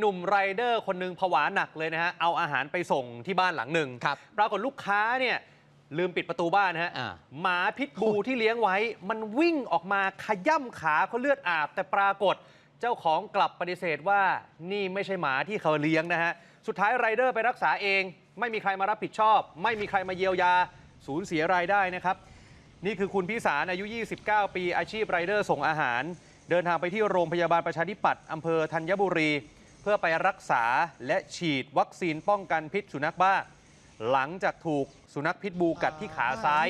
หนุ่มไรเดอร์คนหนึงผวาหนักเลยนะฮะ เอาอาหารไปส่งที่บ้านหลังหนึ่งครับปรากฏลูกค้าเนี่ยลืมปิดประตูบ้านนะฮะอ่าหมาพิษบูที่เลี้ยงไว้ มันวิ่งออกมาขย่ำขาเขาเลือดอาบ แต่ปรากฏเจ้าของกลับปฏิเสธว่านี่ไม่ใช่หมาที่เขาเลี้ยงนะฮะ สุดท้ายไรเดอร์ไปรักษาเอง ไม่มีใครมารับผิดชอบ ไม่มีใครมาเยียวยาสูญเสียรายได้นะครับ นี่คือคุณพิสารอายุ 29 ปีอาชีพไรเดอร์ส่งอาหาร เดินทางไปที่โรงพยาบาลประชาธิปัตย์อำเภอธัญบุรี เพื่อไปรักษาและฉีดวัคซีนป้องกันพิษสุนัขบ้า หลังจากถูกสุนัขพิษบูกัดที่ขาซ้าย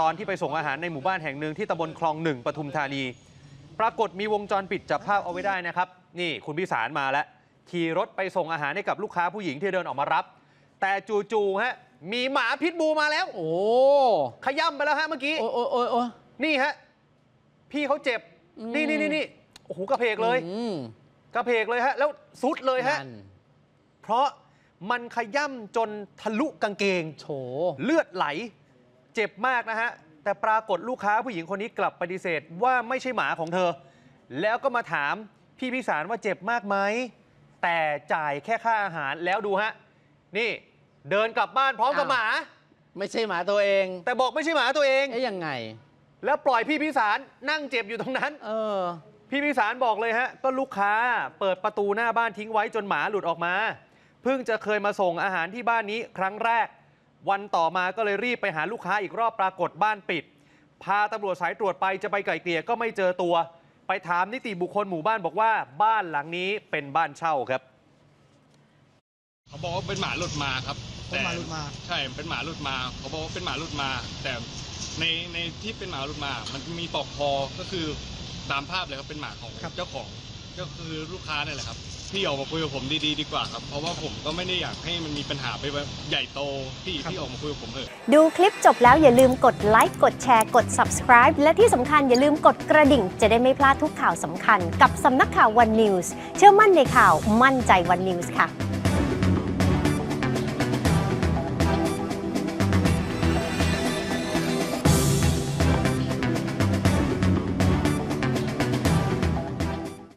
ตอนที่ไปส่งอาหารในหมู่บ้านแห่งหนึ่งที่ตำบลคลองหนึ่งปทุมธานี ปรากฏมีวงจรปิดจับภาพเอาไว้ได้นะครับ นี่คุณพิสารมาแล้ว ขี่รถไปส่งอาหารให้กับลูกค้าผู้หญิงที่เดินออกมารับ แต่จู่ๆฮะมีหมาพิษบูมาแล้ว โอ้ขย่ำไปแล้วฮะเมื่อกี้โอ้โอ้โอ้โอ้นี่ฮะพี่เขาเจ็บอืมนี่นี่นี่นี่โอ้โหกระเพกเลยอืม กระเพกเลยฮะ แล้วซุดเลยฮะ นั่นเพราะมันขย่ำจนทะลุกางเกง โถ เลือดไหล เจ็บมากนะฮะ แต่ปรากฏลูกค้าผู้หญิงคนนี้กลับปฏิเสธว่าไม่ใช่หมาของเธอ แล้วก็มาถามพี่พิสารว่าเจ็บมากไหม แต่จ่ายแค่ค่าอาหารแล้วดูฮะ นี่เดินกลับบ้านพร้อมกับอ้าว หมา ไม่ใช่หมาตัวเอง แต่บอกไม่ใช่หมาตัวเอง เอ๊ะยังไง แล้วปล่อยพี่พิสารนั่งเจ็บอยู่ตรงนั้น เออ พี่พิสารบอกเลยฮะ ก็ลูกค้าเปิดประตูหน้าบ้านทิ้งไว้จนหมาหลุดออกมา เพิ่งจะเคยมาส่งอาหารที่บ้านนี้ครั้งแรก วันต่อมาก็เลยรีบไปหาลูกค้าอีกรอบปรากฏบ้านปิด พาตำรวจสายตรวจไปจะไปไกล่เกลี่ยก็ไม่เจอตัว ไปถามนิติบุคคลหมู่บ้านบอกว่าบ้านหลังนี้เป็นบ้านเช่าครับ เขาบอกว่าเป็นหมาหลุดมาครับเป็นหมาหลุดมา ใช่เป็นหมาหลุดมาเขาบอกว่าเป็นหมาหลุดมา แต่ในในที่เป็นหมาหลุดมา มันมีปลอกคอก็คือ ตามภาพเลยครับเป็นหมาของครับเจ้าของก็คือลูกค้าเนี่ยแหละครับพี่ออกมาคุยกับผมดีๆดีกว่าครับ เพราะว่าผมก็ไม่ได้อยากให้มันมีปัญหาไปแบบใหญ่โตพี่พี่ออกมาคุยกับผมเถอะดูคลิปจบแล้วอย่าลืมกดไลค์กดแชร์กด subscribe และที่สำคัญอย่าลืมกดกระดิ่ง จะได้ไม่พลาดทุกข่าวสำคัญ กับสำนักข่าว One News เชื่อมั่นในข่าวมั่นใจ One News ค่ะ